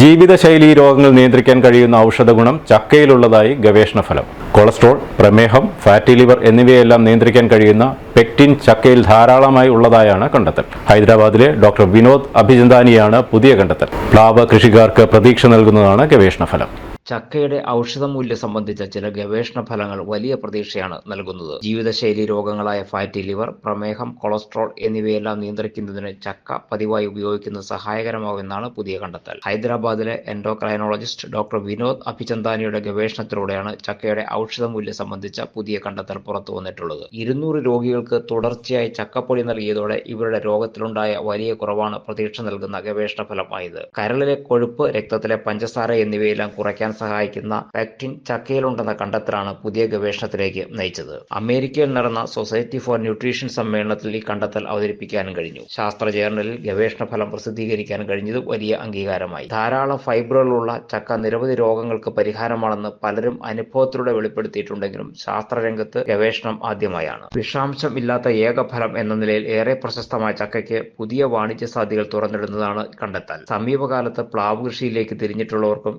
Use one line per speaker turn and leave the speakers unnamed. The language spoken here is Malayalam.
ജീവിതശൈലീ രോഗങ്ങൾ നിയന്ത്രിക്കാൻ കഴിയുന്ന ഔഷധ ഗുണം ചക്കയിലുള്ളതായി ഗവേഷണ ഫലം കൊളസ്ട്രോൾ പ്രമേഹം ഫാറ്റി ലിവർ എന്നിവയെല്ലാം നിയന്ത്രിക്കാൻ കഴിയുന്ന പെക്റ്റിൻ ചക്കയിൽ ധാരാളമായി ഉള്ളതായാണ് കണ്ടെത്തൽ. ഹൈദരാബാദിലെ ഡോക്ടർ വിനോദ് അഭിചന്ദാനിയാണ് പുതിയ കണ്ടെത്തൽ. പ്ലാവ് കൃഷിക്കാർക്ക് പ്രതീക്ഷ നൽകുന്നതാണ് ഗവേഷണ ഫലം
ചക്കയുടെ ഔഷധമൂല്യം സംബന്ധിച്ച ചില ഗവേഷണ ഫലങ്ങൾ വലിയ പ്രതീക്ഷയാണ് നൽകുന്നത്. ജീവിതശൈലി രോഗങ്ങളായ ഫാറ്റി ലിവർ പ്രമേഹം കൊളസ്ട്രോൾ എന്നിവയെല്ലാം നിയന്ത്രിക്കുന്നതിന് ചക്ക പതിവായി ഉപയോഗിക്കുന്നത് സഹായകരമാകുമെന്നാണ് പുതിയ കണ്ടെത്തൽ. ഹൈദരാബാദിലെ എൻഡോക്രൈനോളജിസ്റ്റ് ഡോക്ടർ വിനോദ് അഭിചന്ദാനിയുടെ ഗവേഷണത്തിലൂടെയാണ് ചക്കയുടെ ഔഷധമൂല്യം സംബന്ധിച്ച പുതിയ കണ്ടെത്തൽ പുറത്തു വന്നിട്ടുള്ളത്. ഇരുന്നൂറ് രോഗികൾക്ക് തുടർച്ചയായി ചക്കപ്പൊടി നൽകിയതോടെ ഇവരുടെ രോഗത്തിലുണ്ടായ വലിയ കുറവാണ് പ്രതീക്ഷ നൽകുന്ന ഗവേഷണ ഫലമായത് കരളിലെ കൊഴുപ്പ് രക്തത്തിലെ പഞ്ചസാര എന്നിവയെല്ലാം കുറയ്ക്കാൻ സഹായിക്കുന്ന പെക്ടിൻ ചക്കയിലുണ്ടെന്ന കണ്ടെത്തലാണ് പുതിയ ഗവേഷണത്തിലേക്ക് നയിച്ചത്. അമേരിക്കയിൽ നടന്ന സൊസൈറ്റി ഫോർ ന്യൂട്രീഷൻ സമ്മേളനത്തിൽ ഈ കണ്ടെത്തൽ അവതരിപ്പിക്കാനും കഴിഞ്ഞു. ശാസ്ത്ര ജേർണലിൽ ഗവേഷണ ഫലം പ്രസിദ്ധീകരിക്കാൻ കഴിഞ്ഞത് വലിയ അംഗീകാരമായി. ധാരാളം ഫൈബറുകളുള്ള ചക്ക നിരവധി രോഗങ്ങൾക്ക് പരിഹാരമാണെന്ന് പലരും അനുഭവത്തിലൂടെ വെളിപ്പെടുത്തിയിട്ടുണ്ടെങ്കിലും ശാസ്ത്രരംഗത്ത് ഗവേഷണം ആദ്യമായാണ്. വിഷാംശം ഇല്ലാത്ത ഏക ഫലം എന്ന നിലയിൽ ഏറെ പ്രശസ്തമായ ചക്കയ്ക്ക് പുതിയ വാണിജ്യ സാധ്യതകൾ തുറന്നിടുന്നതാണ് കണ്ടെത്തൽ. സമീപകാലത്ത് പ്ലാവ് കൃഷിയിലേക്ക് തിരിഞ്ഞിട്ടുള്ളവർക്കും